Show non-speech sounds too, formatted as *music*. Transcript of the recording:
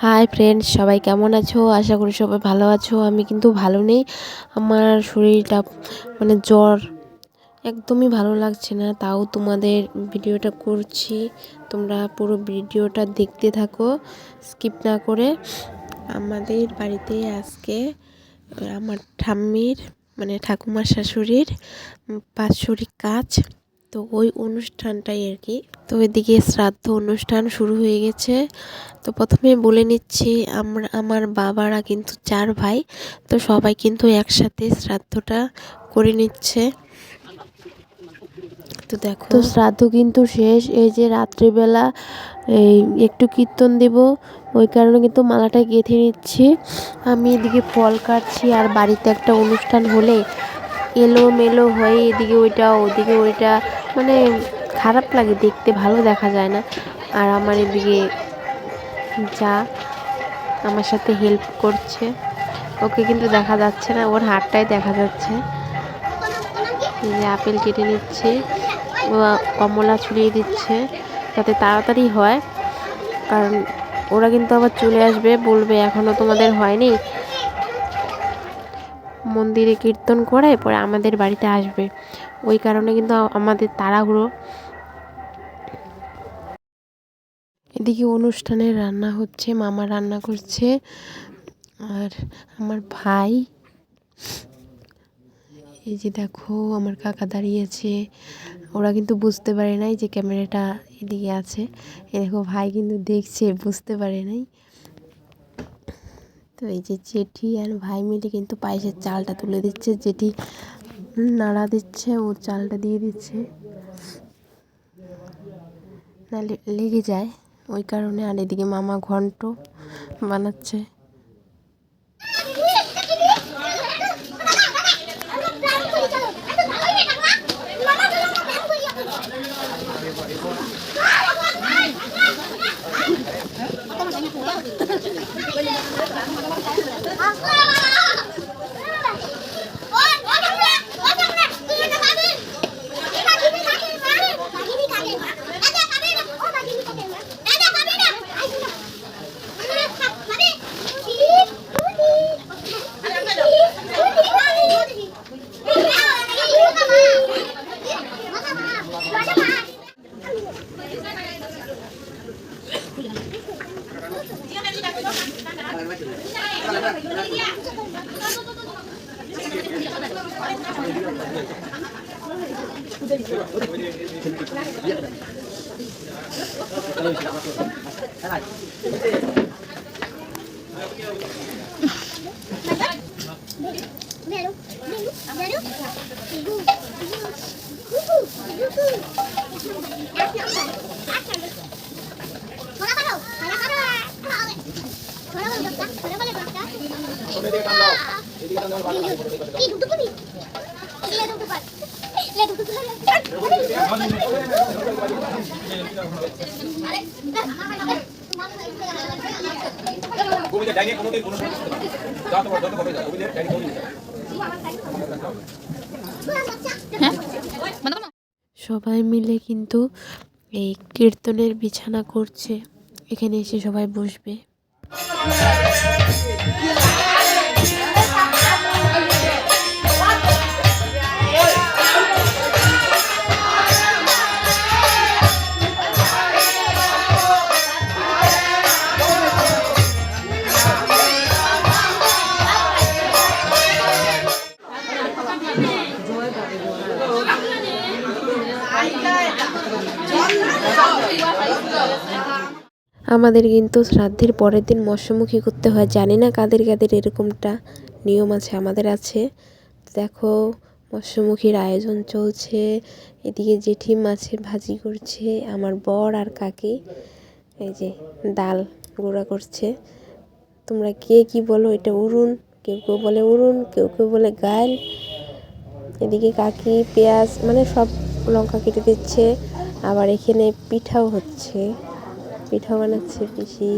Hi friends সবাই কেমন আছো? আশা করি সবাই ভালো আছো। আমি কিন্তু ভালো নেই। আমার শরীরটা মানে জ্বর একদমই ভালো লাগছে না। তাও তোমাদের ভিডিওটা করছি। তোমরা পুরো ভিডিওটা দেখতে থাকো। স্কিপ না করে। আমাদের বাড়িতে আজকে আমার ঠাম্মির মানে ঠাকুমার শাশুড়ির বাৎসরিক কাজ। তো ওই অনুষ্ঠানটাই আর কি। তো এদিকে শ্রাদ্ধ অনুষ্ঠান শুরু হয়ে গেছে। তো প্রথমে বলে নিচ্ছি, আমরা, আমার বাবারা কিন্তু চার ভাই, তো সবাই কিন্তু একসাথে শ্রাদ্ধটা করে নিচ্ছে। তো দেখো। তো শ্রাদ্ধ কিন্তু শেষ, এই যে রাত্রিবেলা, এই একটু কীর্তন দেব, ওই কারণে কিন্তু মালাটা গেঁথে নিচ্ছি। আমি এদিকে ফল কাটছি, আর বাড়িতে একটা অনুষ্ঠান হলে এলো মেলো হয়ে এদিকে ওইটা, ওদিকে ওইটা মানে খারাপ লাগে, দেখতে ভালো দেখা যায় না। আর আমার এদিকে যা আমার সাথে হেল্প করছে, ওকে কিন্তু দেখা যাচ্ছে না, ওর হাতটাই দেখা যাচ্ছে। যে আপেল কেটে নিচ্ছে কমলা ছড়িয়ে দিচ্ছে, যাতে তাড়াতাড়ি হয়। কারণ ওরা কিন্তু আবার চলে আসবে, বলবে এখনও তোমাদের হয়নি। মন্দিরে কীর্তন করে, পরে আমাদের বাড়িতে আসবে। ওই কারণে কিন্তু আমাদের তাড়াহুড়ো। এদিকে অনুষ্ঠানে রান্না হচ্ছে, মামা রান্না করছে, আর আমার ভাই। এই যে দেখো, আমার কাকা দাঁড়িয়েছে ওরা কিন্তু বুঝতে পারে নাই যে ক্যামেরাটা এদিকে আছে। এ দেখো, ভাই কিন্তু দেখছে, বুঝতে পারে নাই। তো এই যে জেঠি আর ভাই মিলে কিন্তু পায়েসের চালটা তুলে দিচ্ছে। জেঠি নাড়া দিচ্ছে, ও চালটা দিয়ে দিচ্ছে। না লেগে যায়। ওই কারণে আর এদিকে মামা ঘন্ট বানাচ্ছে। *laughs* Meru, meru, meru. ধরা করো ধরা করো ধরা বলো দত্তা ধরা বলে দত্তা কি দুটো করি লে দুটো কর লে দুটো কর সবাই মিলে কিন্তু এই কীর্তনের বিছানা করছে। এখানে এসে সবাই বসবে। আমাদের কিন্তু শ্রাদ্ধের পরের দিন মৎস্যমুখী করতে হয়। জানি না কাদের কাদের এরকমটা নিয়ম আছে, আমাদের আছে। দেখো, মৎস্যমুখীর আয়োজন চলছে, এদিকে জেঠি মাছের ভাজি করছে, আমার বর আর কাকি, এই যে ডাল গুঁড়া করছে। তোমরা কে কি বলো, এটা উড়ুন কেউ কেউ বলে উড়ুন কেউ কেউ বলে গাল এদিকে কাকি, পেঁয়াজ মানে সব লঙ্কা কেটে দিচ্ছে। আবার এখানে পিঠাও হচ্ছে। পিঠা বানাচ্ছে পিসি।